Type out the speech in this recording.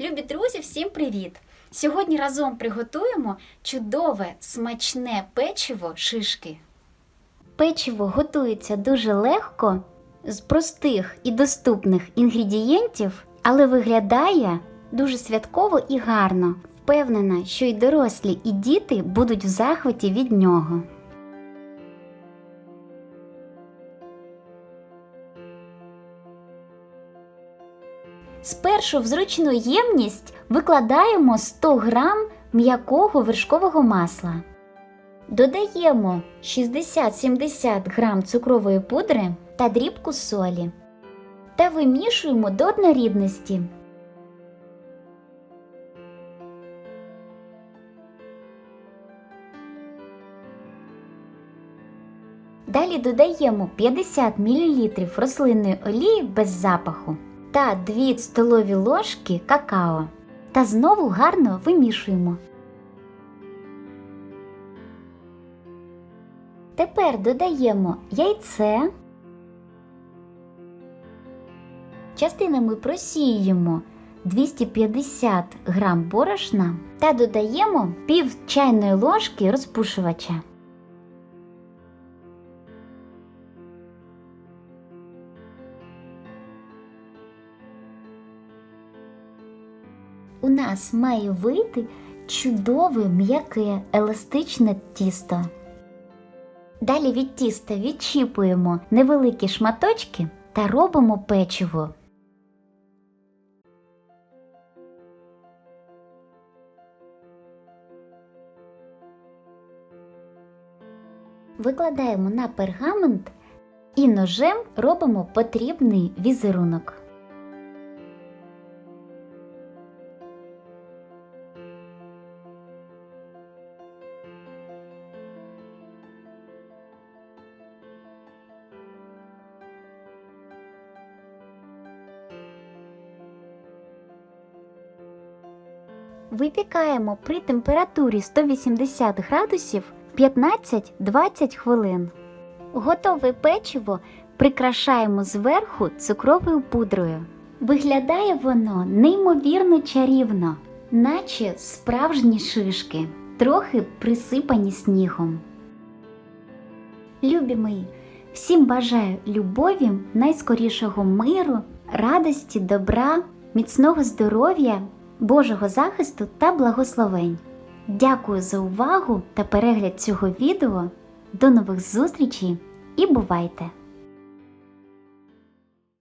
Любі друзі, всім привіт! Сьогодні разом приготуємо чудове смачне печиво шишки. Печиво готується дуже легко з простих і доступних інгредієнтів, але виглядає дуже святково і гарно. Впевнена, що і дорослі, і діти будуть в захваті від нього. Спершу в зручну ємність викладаємо 100 грам м'якого вершкового масла. Додаємо 60-70 грам цукрової пудри та дрібку солі та вимішуємо до однорідності. Далі додаємо 50 мл рослинної олії без запаху та 2 столові ложки какао. Та знову гарно вимішуємо. Тепер додаємо яйце. Частинами просіюємо 250 грам борошна та додаємо пів чайної ложки розпушувача. У нас має вийти чудове м'яке еластичне тісто. Далі від тіста відчіпуємо невеликі шматочки та робимо печиво. Викладаємо на пергамент і ножем робимо потрібний візерунок. Випікаємо при температурі 180 градусів 15-20 хвилин. Готове печиво прикрашаємо зверху цукровою пудрою. Виглядає воно неймовірно чарівно, наче справжні шишки, трохи присипані снігом. Любі мої, всім бажаю любові, найскорішого миру, радості, добра, міцного здоров'я, Божого захисту та благословень. Дякую за увагу та перегляд цього відео. До нових зустрічей і бувайте!